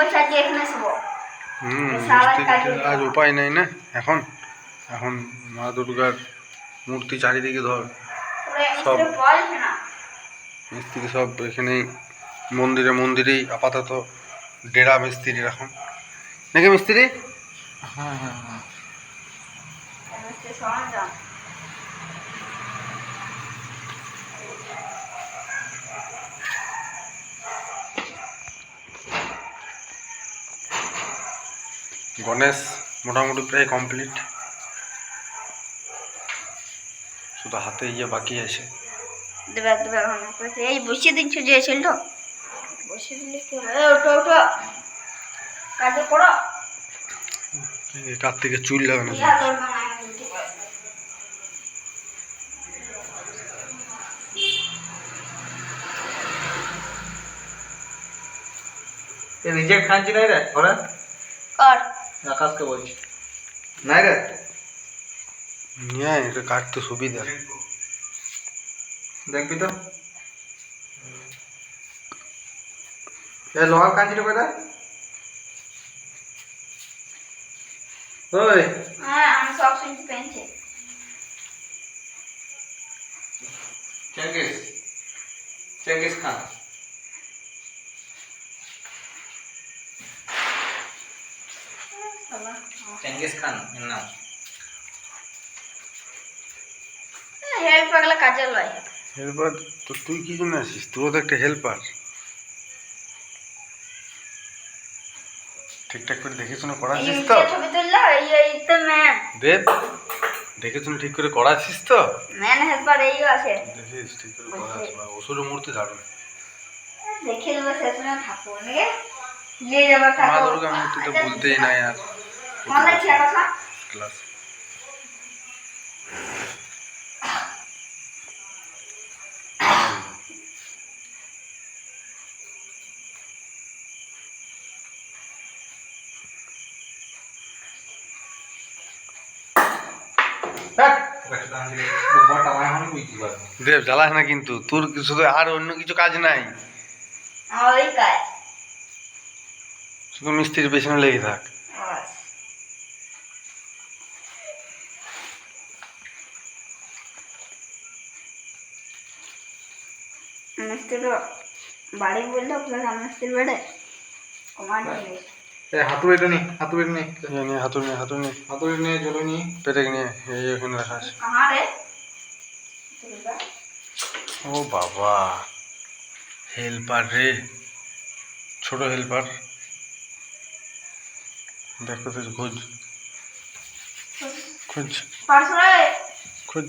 বলছে আজকে এখানে শুবো। হুম আজ উপায় নেই না এখন? এখন মা দুর্গার মূর্তি চারিদিকে ধর সব। মিস্ত্রি মিস্ত্রি সব এখানেই মন্দিরে মন্দিরেই আপাতত ডেরা মিস্ত্রির এখন। নাকি মিস্ত্রি? হ্যাঁ হ্যাঁ হ্যাঁ। গণেশ মোটামুটি প্রায় কমপ্লিট শুধু হাতে ইয়ে বাকি আছে। দেবে দেবে এই বসিয়ে দিচ্ছ যে ছেলেটা বসিয়ে দিলে কি হবে? ওঠো ওঠো। কাজে করো। এই কার্তিকে চুল লাগানো। রিজেক্ট খানছি নাই রে ওরা? কর। আকাশকে বলছি নাই রে। নিয়ে আয়, এটা কাটতে সুবিধা। দেখবি তো। এ লোহার কাঁচিটা কোথায়? ওই। হ্যাঁ আমি সব শুনতে পেয়েছি Genghis. Genghis Khan Genghis Khan এর নাম। হেল্প পাগলা কাজে লয়। হেল্পার তো তুই কি জন্য আছিস তোর তো একটা হেল্পার ঠিকঠাক করে দেখে শুনে এই করাচ্ছিস তো ছবি তুললো এই এই তো ম্যান দেব দেখে শুনে ঠিক করে করাচ্ছিস তো? ম্যান হেল্পার এই আছে। দেখিস ঠিক করে করাচ্ছিস বা ওষুধের মূর্তি দারুণ দেখে দেবো শেষে ঠাকুর নাকি? নিয়ে যাব মা দুর্গা মূর্তি তো বলতেই নাই আর। মনে লাগছে কথা ক্লাস দেব জ্বালাস না কিন্তু। তোর কি শুধু আর অন্য কিছু কাজ নাই? আমার ওই কাজ শুধু মিস্ত্রির পেছনে লেগে থাক। ಅನಸ್ತಿರೋ ಬಾಡಿಗೆ ಬಿಲ್ಡ್ ಅಪ್ ಮೇಲೆ ಅನ್ನಿಸ್ತಿಲ್ ಬೇಡ ಮಾಡಿ হাতুড়ি এটা নি হাতুড়ি নি নে নি পেরেক নে এই রাখা আছে ও বাবা হেল্পার রে ছোট হেল্পার দেখো তো খুঁজ খুঁজ খুঁজ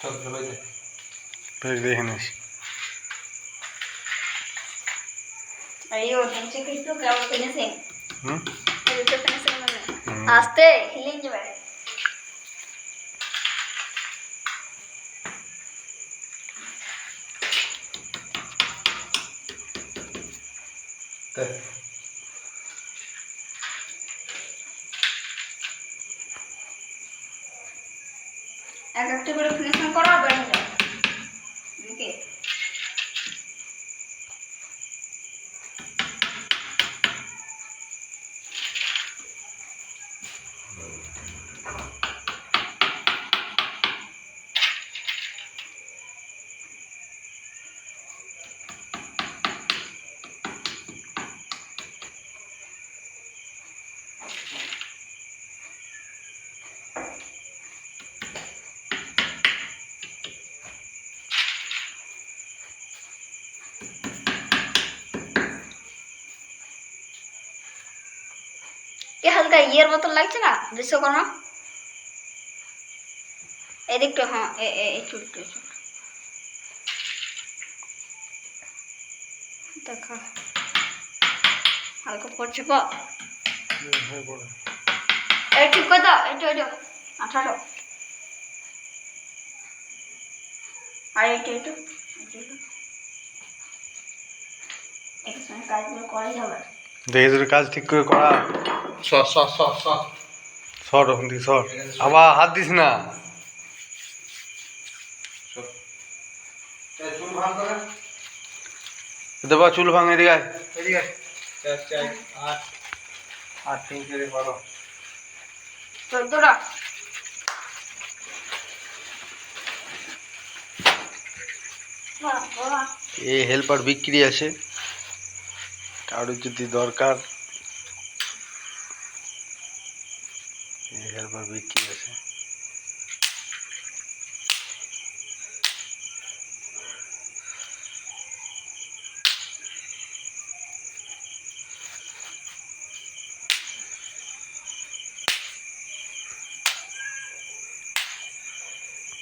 চল চলে যাই বেশ দেখে নিস আস্তে হিলিং যাবে এক একটা করে ফিনিশ করো আর কি হালকা ইয়ের মতন লাগছে না? বিশ্বকর্মা এদিকটা হ্যাঁ এ এ এই চুলটা এই চুলটা। দেখা। হালকা পড়ছে, পা। ঠিক করে দাও এইটা আঠারো। আর এটার সঙ্গে কাজগুলো করাই যাবে দেখে তোর কাজ ঠিক করে করা। সর সর সর সর সর ওখান থেকে সর। আবার হাত দিস না। সর। এই চুল ভাঙ দেবা চুল ভাঙে এদিকে আয়। এদিকে চার চার আট। আট তিন চারে বারো। চোদ্দটা বাহ, বাহ। এই হেল্পার বিক্রি আছে। কারোর যদি দরকার এই হেল্পার বিক্রি আছে।